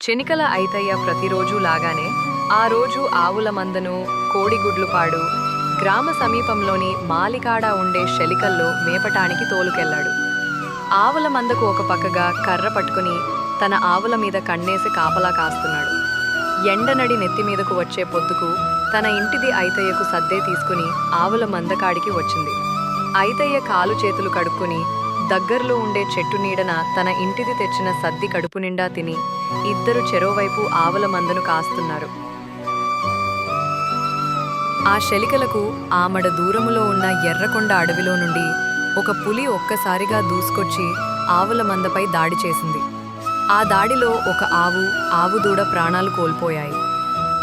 చెనికల ఐతయ్య ప్రతిరోజు లాగానే ఆ రోజు ఆవుల మందను కోడిగుడ్లుపాడు గ్రామ సమీపంలోని మాలికాడ ఉండే శలికల్లో మేపటానికి తోలుకెళ్ళాడు ఆవుల మందకు ఒక పక్కగా కర్ర పట్టుకుని తన ఆవుల మీద కన్నేసి కాపలా కాస్తున్నాడు. ఎండనడి నెత్తి మీదకు వచ్చే పొద్దుకు తన ఇంటిది ఐతయ్యకు సద్దే తీసుకుని ఆవుల మందకాడికి వచ్చింది. ఐతయ్య కాలు చేతులు కడుక్కుని దగ్గరలో ఉండే చెట్టు నీడన తన ఇంటిది తెచ్చిన సద్ది కడుపు నిండా తిని ఇద్దరు చెరోవైపు ఆవుల మందను కాస్తున్నారు. ఆ శలికలకు ఆమడ దూరములో ఉన్న ఎర్రకొండ అడవిలో నుండి ఒక పులి ఒక్కసారిగా దూసుకొచ్చి ఆవుల మందపై దాడి చేసింది. ఆ దాడిలో ఒక ఆవు ఆవు దూడ ప్రాణాలు కోల్పోయాయి.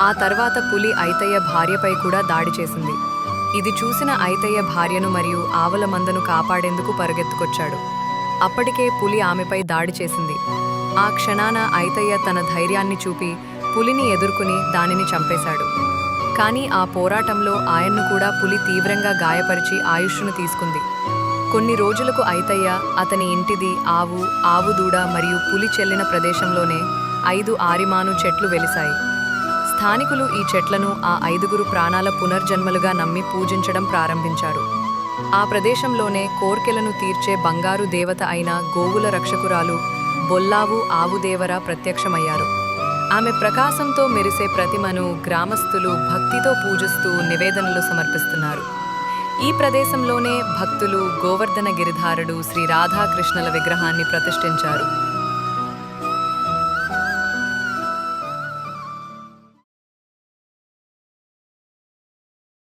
ఆ తర్వాత పులి ఐతయ్య భార్యపై కూడా దాడి చేసింది. ఇది చూసిన ఐతయ్య భార్యను మరియు ఆవుల మందను కాపాడేందుకు పరుగెత్తుకొచ్చాడు. అప్పటికే పులి ఆమెపై దాడి చేసింది. ఆ క్షణాన ఐతయ్య తన ధైర్యాన్ని చూపి పులిని ఎదుర్కొని దానిని చంపేశాడు. కానీ ఆ పోరాటంలో ఆయన్ను కూడా పులి తీవ్రంగా గాయపరిచి ఆయుష్ను తీసుకుంది. కొన్ని రోజులకు ఐతయ్య అతని ఇంటిది ఆవు ఆవు దూడ మరియు పులి చెల్లిన ప్రదేశంలోనే ఐదు ఆరిమాను చెట్లు వెలిశాయి. స్థానికులు ఈ చెట్లను ఆ ఐదుగురు ప్రాణాల పునర్జన్మలుగా నమ్మి పూజించడం ప్రారంభించారు. ఆ ప్రదేశంలోనే కోర్కెలను తీర్చే బంగారు దేవత అయిన గోవుల రక్షకురాలు బొల్లావు ఆవుదేవర ప్రత్యక్షమయ్యారు. ఆమె ప్రకాశంతో మెరిసే ప్రతిమను గ్రామస్తులు భక్తితో పూజిస్తూ నివేదనలు సమర్పిస్తున్నారు. ఈ ప్రదేశంలోనే భక్తులు గోవర్ధన గిరిధారుడు శ్రీ రాధాకృష్ణల విగ్రహాన్ని ప్రతిష్ఠించారు.